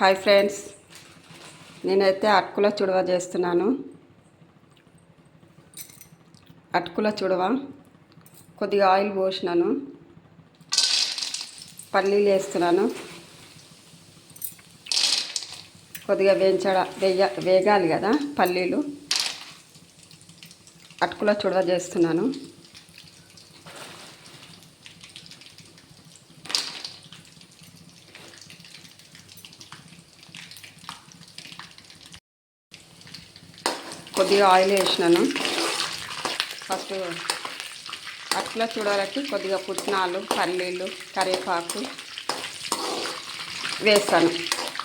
Hi friends. నేనైతే అటుకుల చుడవ చేస్తున్నాను. అటుకుల చుడవ. కొద్దిగా ఆయిల్ పోసినాను. పల్లీలు వేస్తున్నాను. కొద్దిగా వేయించడ వేయ వేగాలి కదా పల్లీలు. అటుకుల చుడవ చేస్తున్నాను. కొద్దిగా ఆయిల్ వేసినాను. ఫస్ట్ అట్లా చూడాలకి కొద్దిగా పుట్నాలు పల్లీలు కరివేపాకు వేస్తాను.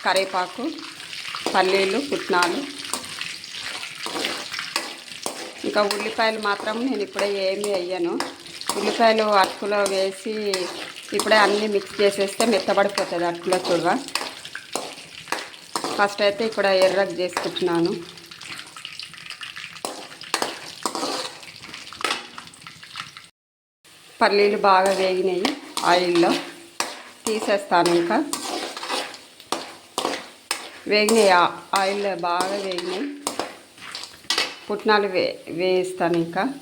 కరివేపాకు పల్లీలు పుట్నాలు. ఇంకా ఉల్లిపాయలు మాత్రం నేను ఇప్పుడే ఏమి వేయను. ఉల్లిపాయలు అటుకులో వేసి ఇప్పుడే అన్నీ మిక్స్ చేసేస్తే మెత్తబడిపోతుంది అటుకులో చూడ ఫస్ట్ అయితే ఇక్కడ ఎర్రకు చేసుకుంటున్నాను. పల్లీలు బాగా వేగినాయి ఆయిల్లో. తీసేస్తాను ఇంకా. వేగినాయి ఆయిల్లో ఆయిల్ బాగా వేగినాయి. పుట్నాలు వే వేస్తాను ఇంకా.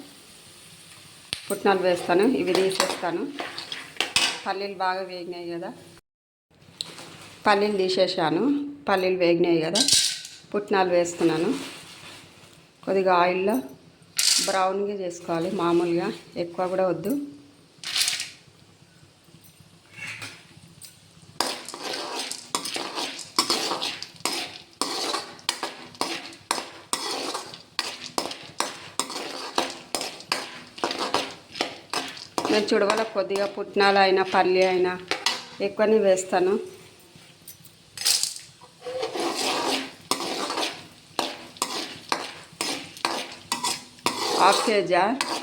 పుట్నాలు వేస్తాను ఇవి తీసేస్తాను. పల్లీలు బాగా వేగినాయి కదా. పల్లీలు తీసేసాను పల్లీలు వేగినాయి కదా. పుట్నాలు వేస్తున్నాను. కొద్దిగా ఆయిల్లో బ్రౌన్గా చేసుకోవాలి మామూలుగా ఎక్కువ కూడా వద్దు. నేను చుడవల కొద్దిగా పుట్నాలు అయినా పల్లి అయినా ఎక్కువనే వేస్తాను. హాఫ్ కేజీ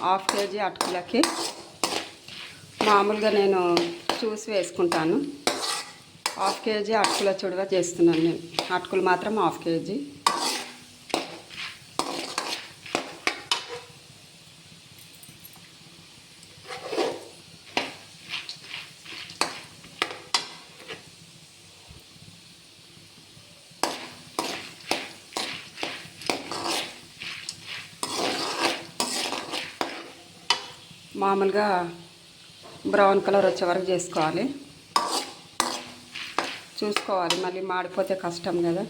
హాఫ్ కేజీ అటుకులకి. మామూలుగా నేను చూసి వేసుకుంటాను. హాఫ్ కేజీ అటుకుల చుడవ చేస్తున్నాను నేను. అటుకులు మాత్రం హాఫ్ కేజీ. మామూలుగా బ్రౌన్ కలర్ వచ్చే వరకు చేసుకోవాలి. చూసుకోవాలి మళ్ళీ మాడిపోతే కష్టం కదా.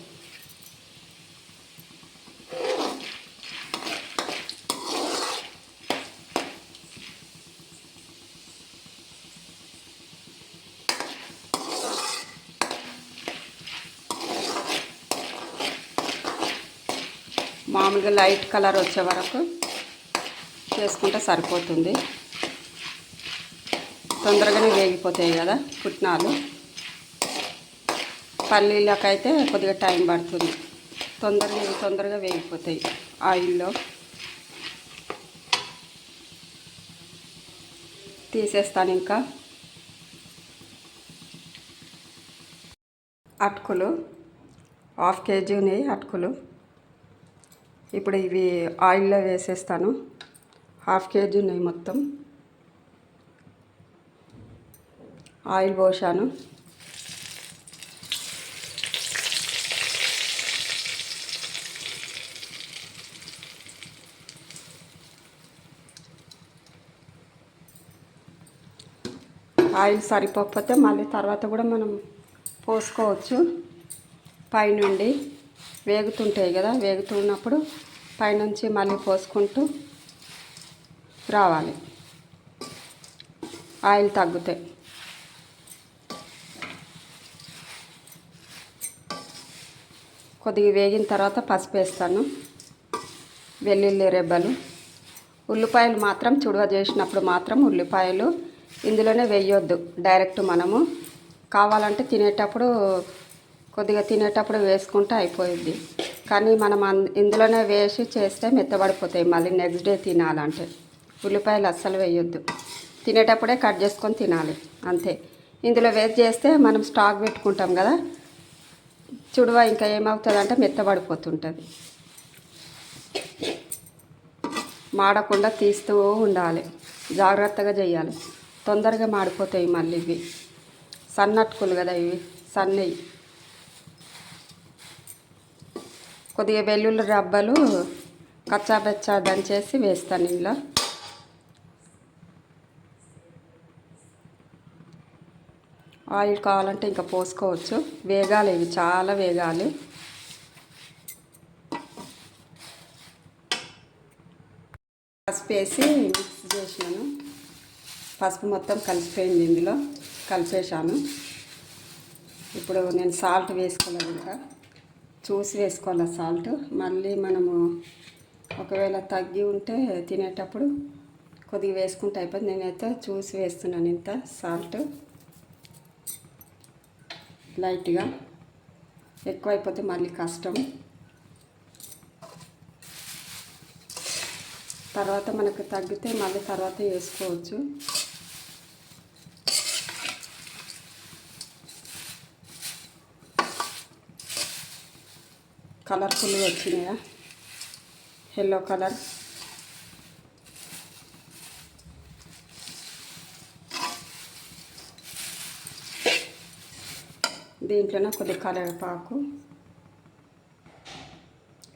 మామూలుగా లైట్ కలర్ వచ్చే వరకు చేసుకుంటే సరిపోతుంది. తొందరగానే వేగిపోతాయి కదా పుట్నాలు. పల్లీలకైతే కొద్దిగా టైం పడుతుంది. తొందరగా తొందరగా వేగిపోతాయి ఆయిల్లో. తీసేస్తాను ఇంకా. అటుకులు హాఫ్ కేజీ ఉన్నాయి అటుకులు. ఇప్పుడు ఇవి ఆయిల్లో వేసేస్తాను. హాఫ్ కేజీ ఉన్నాయి మొత్తం. ఆయిల్ పోసాను. ఆయిల్ సరిపోకపోతే మళ్ళీ తర్వాత కూడా మనం పోసుకోవచ్చు. పైనుండి వేగుతుంటాయి కదా వేగుతున్నప్పుడు పైనుంచి మళ్ళీ పోసుకుంటూ రావాలి. ఆయిల్ తగ్గుతాయి. కొద్దిగా వేగిన తర్వాత పసుపు వేస్తాను. వెల్లుల్లి రెబ్బలు. ఉల్లిపాయలు మాత్రం చుడవ చేసినప్పుడు మాత్రం ఉల్లిపాయలు ఇందులోనే వేయొద్దు. డైరెక్ట్ మనము కావాలంటే తినేటప్పుడు కొద్దిగా తినేటప్పుడు వేసుకుంటే అయిపోయింది కానీ మనం ఇందులోనే వేసి చేస్తే మెత్తబడిపోతాయి. మళ్ళీ నెక్స్ట్ డే తినాలంటే. ఉల్లిపాయలు అస్సలు వేయొద్దు. తినేటప్పుడే కట్ చేసుకొని తినాలి. అంతే. ఇందులో వేస్ట్ చేస్తే మనం స్టాక్ పెట్టుకుంటాం కదా చుడువ ఇంకా ఏమవుతుంది అంటే మెత్తబడిపోతుంటుంది. మాడకుండా తీస్తూ ఉండాలి. జాగ్రత్తగా చేయాలి. తొందరగా మాడిపోతాయి మళ్ళీ ఇవి. సన్నట్టుకులు కదా ఇవి సన్నయి. కొద్దిగా వెల్లుల్లి రబ్బలు కచ్చాబెచ్చా దంచేసి వేస్తాను ఇందులో. ఆయిల్ కావాలంటే ఇంకా పోసుకోవచ్చు. వేగాలి ఇవి చాలా వేగాలి. పసుపు వేసి మిక్స్ చేసినాను. పసుపు మొత్తం కలిసిపోయింది ఇందులో కలిపేశాను. ఇప్పుడు నేను సాల్ట్ వేసుకోలేదు ఇంకా. చూసి వేసుకోవాలి సాల్ట్? మళ్ళీ మనము ఒకవేళ తగ్గి ఉంటే తినేటప్పుడు కొద్దిగా వేసుకుంటే అయిపోయింది. నేనైతే చూసి వేస్తున్నాను ఇంత సాల్ట్. లైట్గా ఎక్కువైపోతే మళ్ళీ కష్టం. తర్వాత మనకు తగ్గితే మళ్ళీ తర్వాత వేసుకోవచ్చు. కలర్ఫుల్గా వచ్చినాయా? Yellow colour. దీంట్లోనే కొద్ది కరివేపాకు.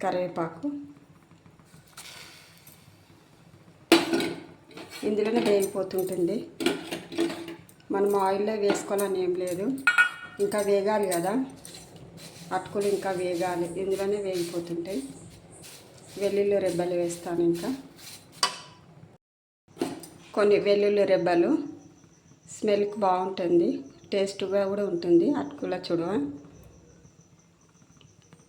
కరివేపాకు. ఇందులోనే వేగిపోతుంటుంది. మనం ఆయిల్లో వేసుకోవాలని ఏం లేదు. ఇంకా వేగాలి కదా. అటుకులు ఇంకా వేగాలి. ఇందులోనే వేగిపోతుంటాయి. వెల్లుల్లి రెబ్బలు వేస్తాను ఇంకా. కొన్ని వెల్లుల్లి రెబ్బలు. స్మెల్కి బాగుంటుంది. టేస్ట్గా కూడా ఉంటుంది. అటుకుల చూడవ.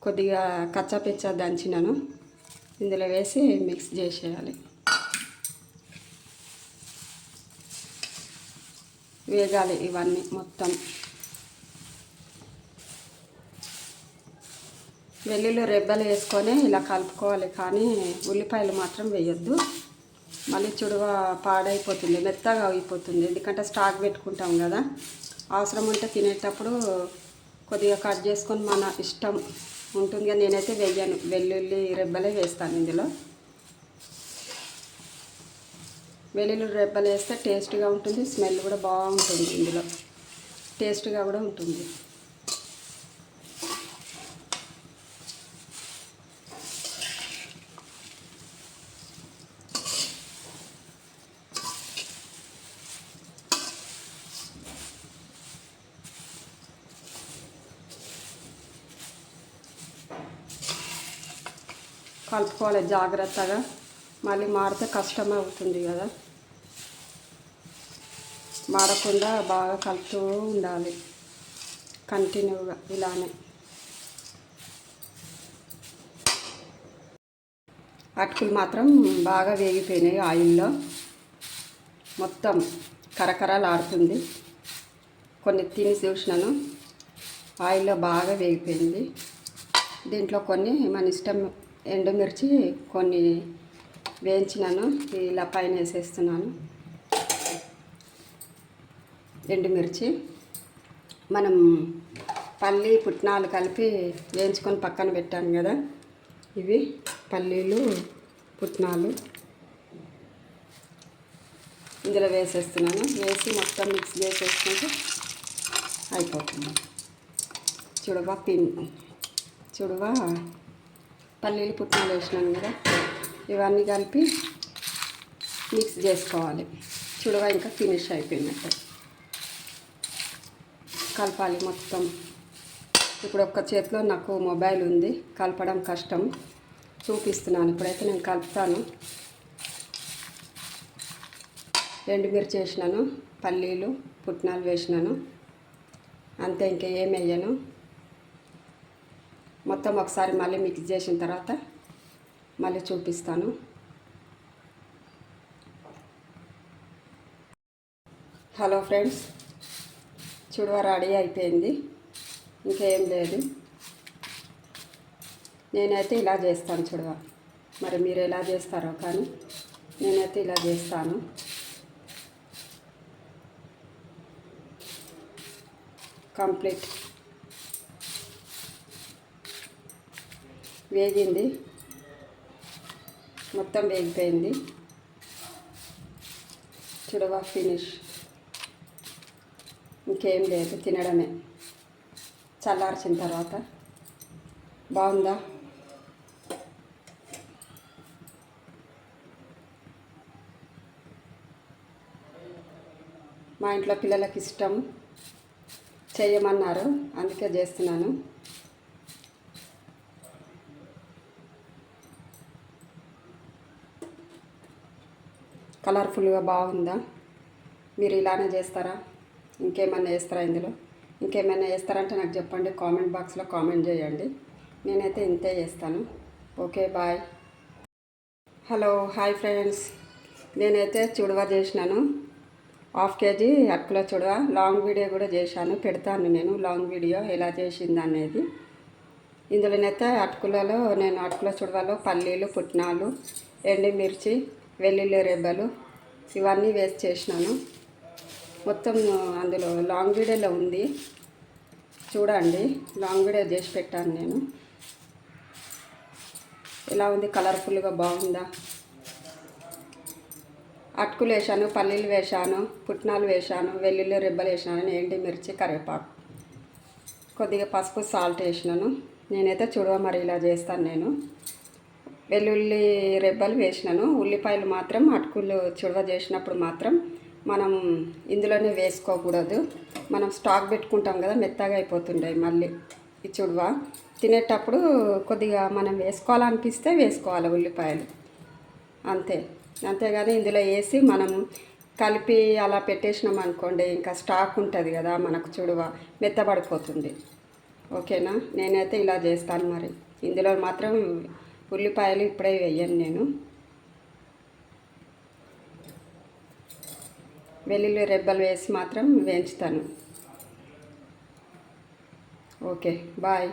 కొద్దిగా కచ్చాపిచ్చా దంచినాను. ఇందులో వేసి మిక్స్ చేసేయాలి. వేగాలి ఇవన్నీ మొత్తం. వెల్లుల్లి రెబ్బలు వేసుకొని ఇలా కలుపుకోవాలి. కానీ ఉల్లిపాయలు మాత్రం వేయొద్దు. మళ్ళీ చుడువ పాడైపోతుంది. మెత్తగా అయిపోతుంది. ఎందుకంటే స్టాక్ పెట్టుకుంటాం కదా. అవసరం ఉంటే తినేటప్పుడు కొద్దిగా కట్ చేసుకొని మన ఇష్టం ఉంటుంది నేనైతే వేయను వెల్లుల్లి రెబ్బలే వేస్తాను ఇందులో. వెల్లుల్లి రెబ్బలు వేస్తే టేస్ట్గా ఉంటుంది స్మెల్ కూడా బాగుంటుంది ఇందులో. టేస్ట్గా కూడా ఉంటుంది. కలుపుకోవాలి జాగ్రత్తగా. మళ్ళీ మారితే కష్టం అవుతుంది కదా. మారకుండా బాగా కలుపుతూ ఉండాలి. కంటిన్యూగా ఇలానే. అటుకులు మాత్రం బాగా వేగిపోయినాయి ఆయిల్లో. మొత్తం కరకరలాడుతుంది. కొన్ని తిని చూసినాను. ఆయిల్లో బాగా వేగిపోయింది. దీంట్లో కొన్ని మన ఇష్టం ఎండుమిర్చి కొన్ని వేయించినాను. ఇలా పైన వేసేస్తున్నాను. ఎండుమిర్చి. మనం పల్లి పుట్నాలు కలిపి వేయించుకొని పక్కన పెట్టాను కదా. ఇవి పల్లీలు పుట్నాలు. ఇందులో వేసేస్తున్నాను. వేసి మొత్తం మిక్స్ చేసేసుకుంటే అయిపోతుంది. చూడవా పిన్ చూడవా పల్లీలు పుట్నాలు వేసినాను కదా ఇవన్నీ కలిపి మిక్స్ చేసుకోవాలి. చుడవ ఇంకా ఫినిష్ అయిపోయినట్టు. కలపాలి మొత్తం. ఇప్పుడు ఒక్క చేతిలో నాకు మొబైల్ ఉంది కలపడం కష్టం. చూపిస్తున్నాను ఇప్పుడైతే నేను కలుపుతాను. ఎండుమిర్చి వేసినాను పల్లీలు పుట్నాలు వేసినాను. అంతే ఇంకా ఏం వేయను. మొత్తం ఒకసారి మళ్ళీ మిక్స్ చేసిన తర్వాత మళ్ళీ చూపిస్తాను. హలో ఫ్రెండ్స్ చూడవ రెడీ అయిపోయింది. ఇంకేం లేదు. నేనైతే ఇలా చేస్తాను చూడవ. మరి మీరు ఎలా చేస్తారో కానీ నేనైతే ఇలా చేస్తాను. కంప్లీట్. వేగింది. మొత్తం వేగిపోయింది. చూడవా ఫినిష్ ఇంకేం లేదు తినడమే. చల్లార్చిన తర్వాత. బాగుందా? మా ఇంట్లో పిల్లలకి ఇష్టం. చేయమన్నారు అందుకే చేస్తున్నాను. కలర్ఫుల్గా బాగుందా? మీరు ఇలానే చేస్తారా? ఇంకేమైనా వేస్తారా ఇందులో? ఇంకేమైనా వేస్తారంటే నాకు చెప్పండి కామెంట్ బాక్స్లో కామెంట్ చేయండి. నేనైతే ఇంతే చేస్తాను. Okay bye. Hello hi friends. నేనైతే చుడవ చేసినాను. హాఫ్ కేజీ అటుకుల చుడవ. లాంగ్ వీడియో కూడా చేశాను పెడతాను నేను. లాంగ్ వీడియో ఎలా చేసింది అనేది. ఇందులోనైతే అటుకులలో నేను అటుకుల చుడవలో పల్లీలు పుట్నాలు ఎండుమిర్చి వెల్లుల్లి రెబ్బలు ఇవన్నీ వేస్ట్ చేసినాను. మొత్తం అందులో లాంగ్ వీడియోలో ఉంది. చూడండి లాంగ్ వీడియో చేసి పెట్టాను నేను. ఎలా ఉంది? కలర్ఫుల్గా బాగుందా? అటుకులు వేసాను పల్లీలు వేసాను పుట్నాలు వేసాను వెల్లుల్లి రెబ్బలు వేసాను ఎండి మిర్చి కరివేపాకు. కొద్దిగా పసుపు సాల్ట్ వేసినాను. నేనైతే చూడవ మరి ఇలా చేస్తాను నేను. వెల్లుల్లి రెబ్బలు వేసినాను. ఉల్లిపాయలు మాత్రం అటుకులు చుడవ చేసినప్పుడు మాత్రం మనం ఇందులోనే వేసుకోకూడదు. మనం స్టాక్ పెట్టుకుంటాం కదా మెత్తగా అయిపోతుండే మళ్ళీ ఈ చుడవ. తినేటప్పుడు కొద్దిగా మనం వేసుకోవాలనిపిస్తే వేసుకోవాలి ఉల్లిపాయలు. అంతే. అంతేగాని ఇందులో వేసి మనం కలిపి అలా పెట్టేసినాం అనుకోండి ఇంకా స్టాక్ ఉంటుంది కదా మనకు చుడువ మెత్తబడిపోతుంది. ఓకేనా? నేనైతే ఇలా చేస్తాను మరి. ఇందులో మాత్రం ఉల్లిపాయలు ఇప్పుడే వేయను నేను. వెల్లుల్లి రెబ్బలు వేసి మాత్రం వేయించుతాను. Okay bye.